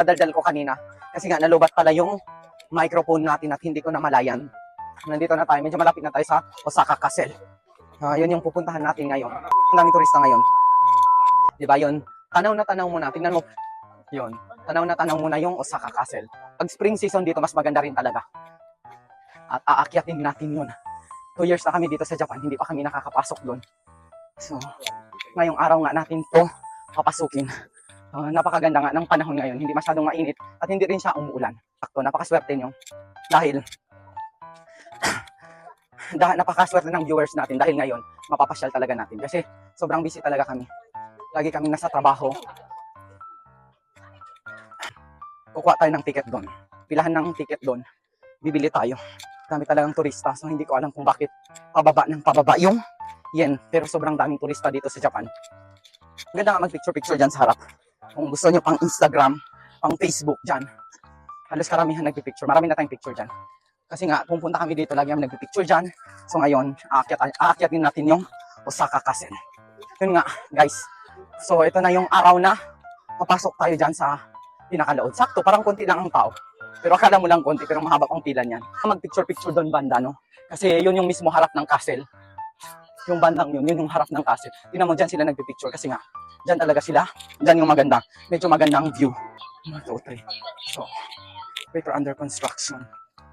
Nadaldal ko kanina. Kasi nga, nalubat pala yung microphone natin at hindi ko namalayan. Nandito na tayo. Medyo malapit na tayo sa Osaka Castle. Ah, yun yung pupuntahan natin ngayon. Ang daming turista ngayon. Di ba yun? Tanaw na tanaw muna. Tingnan mo. Yun. Tanaw na tanaw muna yung Osaka Castle. Pag spring season dito, mas maganda rin talaga. At aakyatin natin yun. Two years na kami dito sa Japan. Hindi pa kami nakakapasok doon. So, ngayong araw nga natin to papasukin. Ah, napakaganda nga ng panahon ngayon. Hindi masyadong mainit at hindi rin siya umuulan. Sakto, napakaswerte nyo. Dahil, dahil napakaswerte ng viewers natin dahil ngayon, mapapasyal talaga natin. Kasi sobrang busy talaga kami. Lagi kami nasa trabaho. Kukuha tayo ng ticket doon. Pilahan ng ticket doon. Bibili tayo. Dami talagang turista. So hindi ko alam kung bakit pababa ng pababa yung yen. Pero sobrang daming turista dito sa Japan. Ganda nga mag-picture-picture dyan sa harap. Kung gusto nyo pang Instagram, pang Facebook dyan. Halos karamihan nagpipicture. Marami na tayong picture dyan. Kasi nga, pupunta kami dito, lagi kami nagpipicture dyan. So ngayon, aakyat, aakyatin natin yung Osaka Castle. Yun nga, guys. So ito na yung araw na papasok tayo dyan sa pinakalaod. Sakto, parang konti lang ang tao. Pero akala mo lang konti, pero mahaba pang pila niyan. Mag-picture-picture doon banda, no? Kasi yun yung mismo harap ng castle. Yung bandang yun, yun yung harap ng castle. Tingnan mo, dyan sila nagpipicture kasi nga, dyan talaga sila. Dyan yung maganda. Medyo magandang view. One, two, three. So, paper under construction.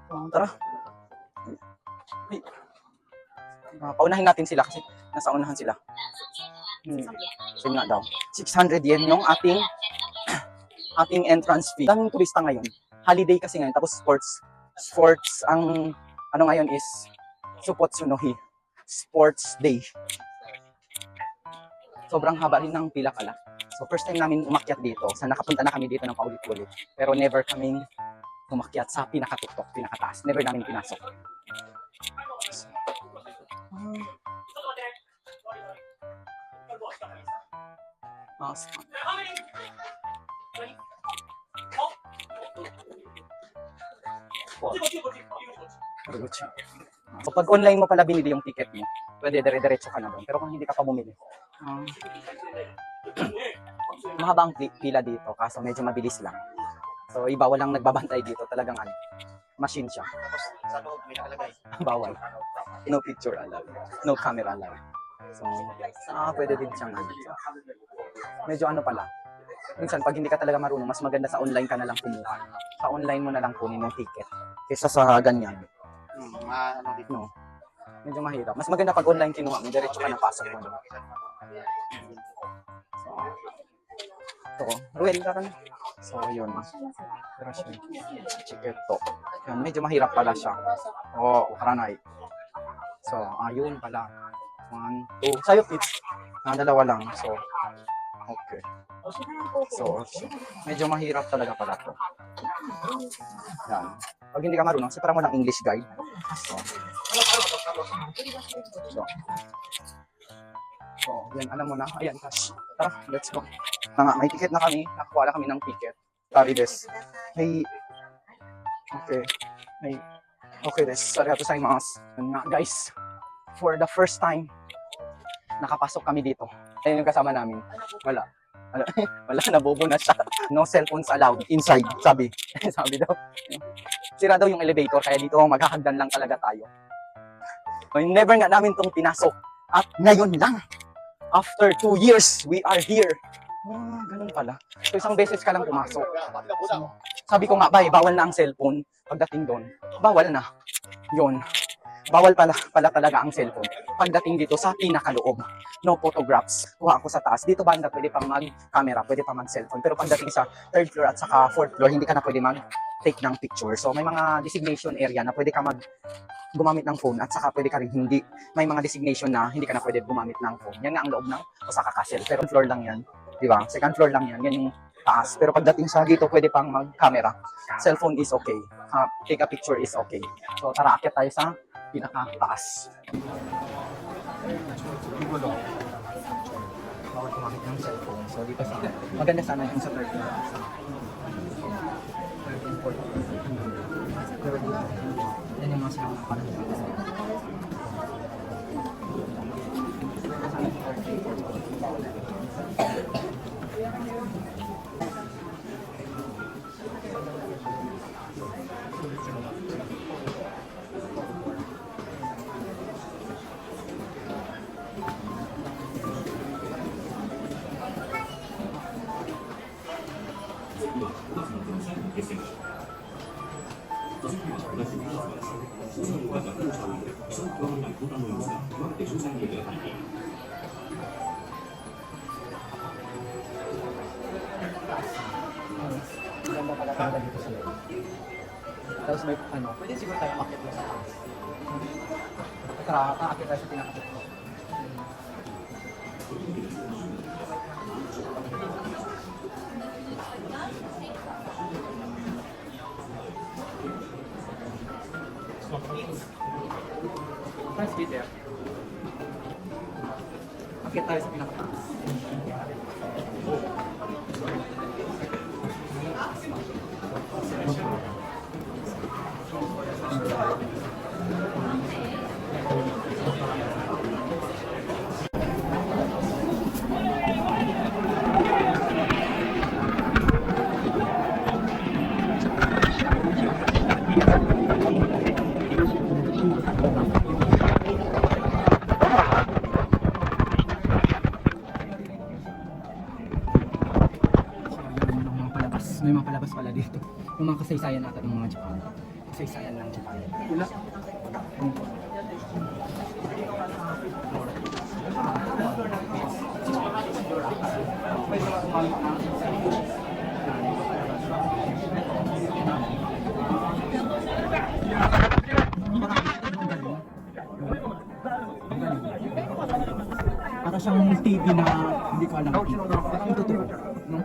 So, tara. Ay. Ah, paunahin natin sila kasi nasa unahan sila. Hmm. So, nga daw. 600 yen yung ating ating entrance fee. Daming turista ngayon. Holiday kasi ngayon. Tapos sports. Sports, ang ano ngayon is Supotsunohi. Sports Day. Sobrang haba rin ng pila pala. So first time namin umakyat dito. Sa nakapunta na kami dito ng paulit-ulit. Pero never kaming umakyat sa pinakatuktok, pinakataas. Never namin pinasok. So, ah, ah, Karuguchi. So pag online mo pala binili yung ticket mo, pwede dire-diretso ka na doon. Pero kung hindi ka pa bumili, ah, mahaba ang pila dito, kaso medyo mabilis lang. So iba walang nagbabantay dito, talagang ano, machine siya. Sa loob may nakalagay. Bawal. No picture allowed. No camera allowed. So, ah, pwede din siyang ano. Medyo ano pala. Minsan, pag hindi ka talaga marunong, mas maganda sa online ka na lang kumuha. Sa online mo na lang kunin yung ticket. Kesa sa ganyan. Hmm, mga ano dito. No. Medyo mahirap. Mas maganda pag online kinuha mo, diretso ka na pasok mo. So, ito. Ruel, ka na. So, yun. Pero siya, ticket to. Yun, medyo mahirap pala siya. Oo, oh, karanay. So, ayun pala. One, two. Sa'yo, Pits. Ah, dalawa lang. So, okay. So, medyo mahirap talaga pala to. Yan. Pag hindi ka marunong, siparan mo ng English guide. So, so, so, yan, alam mo na. Ayan, cash. Tara, let's go. Na nga, may ticket na kami. Nakakuha na kami ng ticket. Sorry, des. May, okay. May, okay, des. Sorry, ato sa. Yun nga, guys. For the first time, nakapasok kami dito. Ayun yung kasama namin. Wala. Wala, wala nabobo na siya. No cellphones allowed inside, sabi. sabi daw. Sira daw yung elevator, kaya dito maghahagdan lang talaga tayo. Never nga namin tong pinasok. At ngayon lang, after two years, we are here. Ah, ganun pala. So, isang beses ka lang pumasok. So, sabi ko nga, bay, bawal na ang cellphone pagdating doon. Bawal na. Yun. Bawal pala, pala talaga ang cellphone pagdating dito sa pinakaloob. No photographs. Kuha ako sa taas. Dito banda pwede pang mag-camera, pwede pang mag-cellphone. Pero pagdating sa third floor at saka fourth floor, hindi ka na pwede mag-take ng picture. So may mga designation area na pwede ka mag gumamit ng phone at saka pwede ka rin hindi. May mga designation na hindi ka na pwede gumamit ng phone. Yan nga ang loob ng Osaka Castle. Pero floor lang yan. Di ba? Second floor lang yan. Yan yung taas. Pero pagdating sa dito, pwede pang mag-camera. Cellphone is okay. Uh, take a picture is okay. So tara, akit tayo sa pinaka-taas. Bawal gumamit ng cellphone. So dito sa maganda sana yung sa third floor. Sa 13, 14. Pero dito, yan yung mga silang parang Ganda pala talaga 私じとして、楽し、あの、これで自分たちが負けてしまった。だから、あ、開けたい、開けたい、先なかった。May mga palabas pala dito. Yung mga kasaysayan natin ng mga Japan. Kasaysayan ng Japan. Wala. Para siyang TV na hindi ko alam. Parang totoo. No?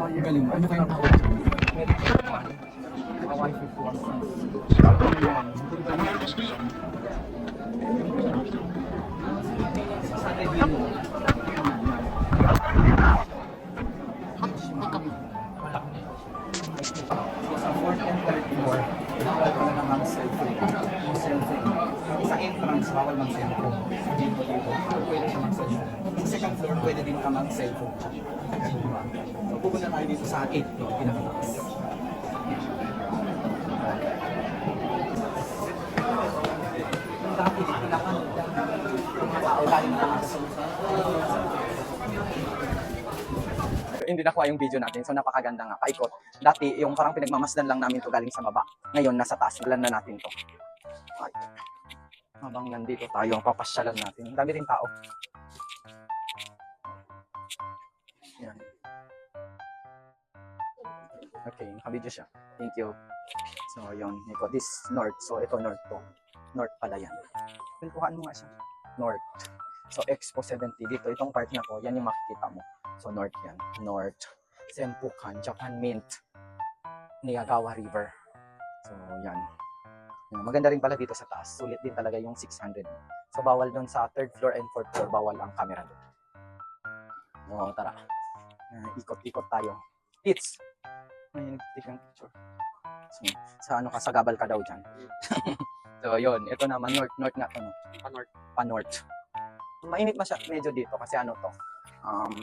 Ang galing. Ano kayang tawag hindi nakuha yung video natin. So napakaganda nga, paikot. Dati yung parang pinagmamasdan lang namin to galing sa baba. Ngayon nasa taas, ilan na natin to. Ay. Habang nandito tayo, papasyalan natin. Ang dami rin tao. Yan. Okay, nakabidyo siya. Thank you. So, yun. Iko, this north. So, ito north to. North pala yan. Pintuhan mo nga siya. North. So, Expo 70. Dito, itong part na to, yan yung makikita mo. So, north yan. North. Senpukan, Japan Mint. Niyagawa River. So, yan. Maganda rin pala dito sa taas. Sulit din talaga yung 600. So, bawal doon sa third floor and fourth floor. Bawal ang camera doon. Oo, tara. Uh, ikot-ikot tayo. Tits! May nag-take ng picture. So, sa ano ka, sa gabal ka daw dyan. so, yun. Ito naman, north. North nga to, no? Panorth. Pa-north. Mainit masya medyo dito kasi ano to. Um,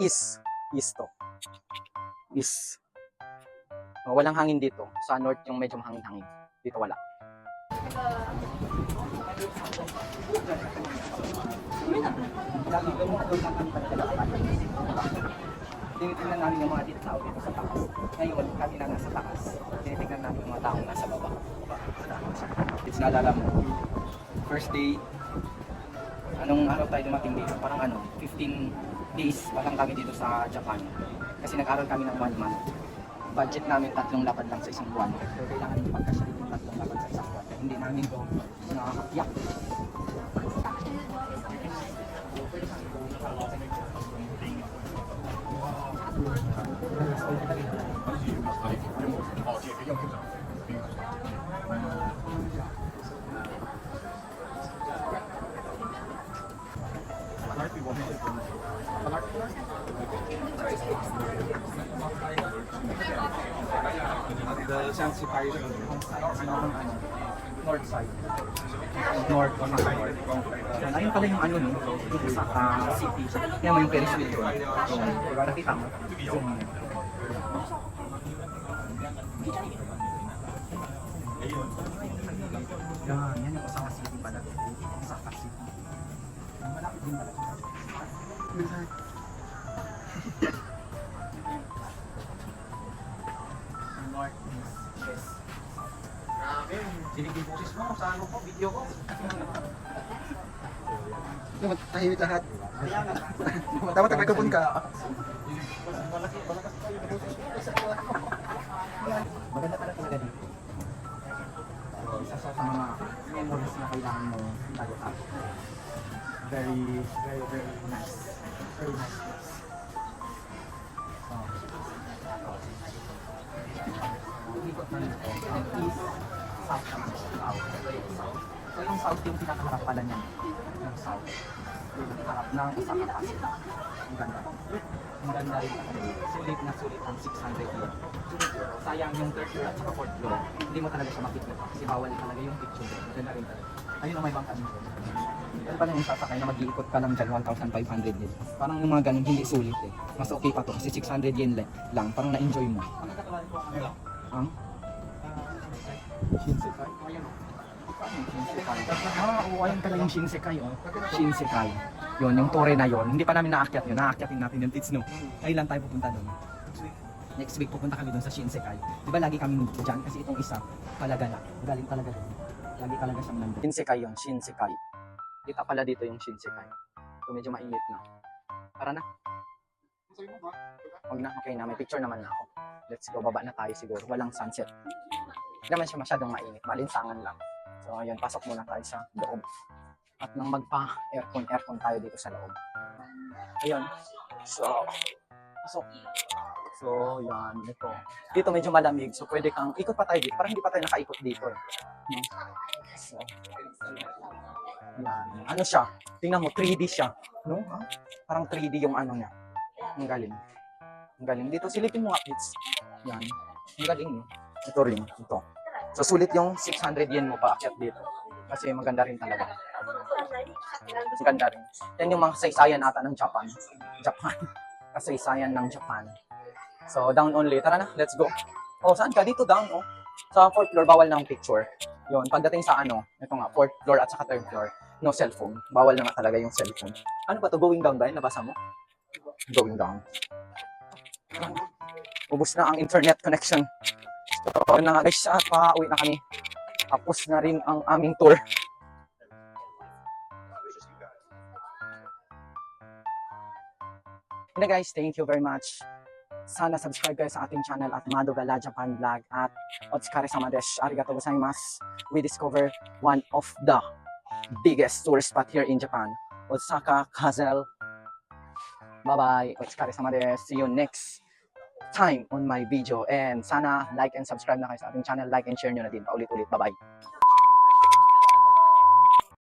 east. East to. East. Oh, walang hangin dito. Sa north yung medyo mahangin-hangin. Dito wala. Tinitingnan namin yung mga dito tao dito sa taas. Ngayon, kami na nasa taas. Tinitingnan namin yung mga tao nasa baba. It's naalala mo. First day, anong araw tayo dumating dito? Parang ano, 15 days pa lang kami dito sa Japan. Kasi nag-aral kami ng one month. Budget namin tatlong lapad lang sa isang buwan. So kailangan yung pagkasya yung tatlong lapad sa isang buwan. Hindi namin ito nakakakiyak. The Paris North side. North on the north. Ayun pala yung ano no, ah, city. Yan mo yung Ferris wheel doon. Diba nakita mo? Zoom mo. Yan, yan yung Osaka City pala. Osaka City. Malapit din pala. Naka... Sinigil boses mo, sa ano ko, video ko. Matahimik lahat. Dapat ang microphone ka. Maganda pala talaga dito. Isa sa mga memories na kailangan mo bago ka. Very, very, very nice south siya. South. So yung south yung pinakaharap pala niya. Yung south. Yung harap ng isang kapasok. Ang ganda. Ang ganda rin. Sulit na sulit ang 600 yen. Sayang yung third floor at saka fourth floor. Hindi mo talaga siya makikita kasi bawal talaga yung picture. Ganda rin talaga. Ayun ang may bangka nito. Ano pa yung sasakay na mag-iikot ka lang dyan 1,500 yen. Parang yung mga ganun hindi sulit eh. Mas okay pa to kasi 600 yen lang. lang. Parang na-enjoy mo. Ang? Shinsekai? Shinsekai. Ah, oo, ayun pala yung Shinsekai, oh. Shinsekai. Yun, yung tore na yon. Hindi pa namin naakyat yun. Naakyatin natin yung Tits, no? Kailan tayo pupunta doon? Next week pupunta kami doon sa Shinsekai. Di ba lagi kami dyan? Kasi itong isa, palagala. Galing talaga doon. Lagi talaga siyang nandun. Shinsekai yun, Shinsekai. Kita pala dito yung Shinsekai. So medyo mainit na. Tara na. Huwag na, okay na. May picture naman na ako. Let's go, baba na tayo siguro. Walang sunset. Hindi naman siya masyadong mainit. Malinsangan lang. So ayun, pasok muna tayo sa loob. At nang magpa-aircon, aircon tayo dito sa loob. Ayun. So, pasok. So, yan, ito. Dito medyo malamig, so pwede kang, ikot pa tayo dito, parang hindi pa tayo nakaikot dito. eh. No? So, yan. Ano siya? Tingnan mo, 3D siya. No? Ha? Parang 3D yung ano niya. Ang galing. Ang galing. Dito, silipin mo nga, kids. Yan. Ang galing, no? Ito rin, ito. So, sulit yung 600 yen mo pa akyat dito. Kasi maganda rin talaga. Maganda rin. Yan yung mga kasaysayan ata ng Japan. Japan. Kasaysayan ng Japan. So, down only. Tara na, let's go. Oh, saan ka? Dito down, oh. Sa fourth floor, bawal ng picture. Yun, pagdating sa ano, ito nga, fourth floor at saka third floor, no cellphone. Bawal na nga talaga yung cellphone. Ano ba to? Going down ba yun? Nabasa mo? Going down. Ubus na ang internet connection. So, yun na nga guys, at pa-uwi na kami. Tapos na rin ang aming tour. And guys, thank you very much. Sana subscribe kayo sa ating channel at Madogala Japan Vlog at Otskare Samadesh. Arigato gozaimasu. We discover one of the biggest tourist spot here in Japan. Osaka Kazel. Bye-bye. Otskare Samadesh. See you next time on my video. And sana like and subscribe na kayo sa ating channel. Like and share nyo na din. Paulit-ulit. Bye-bye.